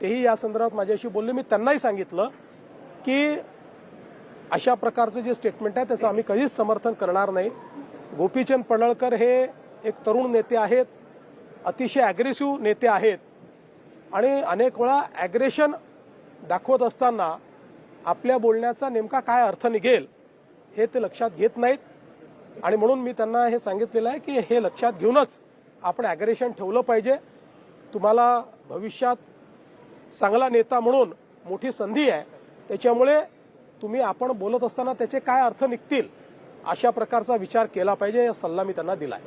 तेही या संदर्भात माझ्याशी बोलले. मी त्यांनाही सांगितलं की अशा प्रकारचं जे स्टेटमेंट आहे त्याचं आम्ही कधीच समर्थन करणार नाही. गोपीचंद पडळकर हे एक तरुण नेते आहेत अतिशय ॲग्रेसिव्ह नेते आहेत. आणि अनेक वेळा ॲग्रेशन दाखवत असताना आपल्या बोलण्याचा नेमका काय अर्थ निघेल हे ते लक्षात घेत नाहीत. आणि म्हणून मी त्यांना हे सांगितलेलं आहे की हे लक्षात घेऊनच आपण ॲग्रेशन ठेवलं पाहिजे. तुम्हाला भविष्यात चांगला नेता म्हणून मोठी संधी आहे. त्याच्यामुळे तुम्ही आपण बोलत असताना त्याचे काय अर्थ निघतील अशा प्रकारचा विचार केला पाहिजे या सल्ला मी त्यांना दिला आहे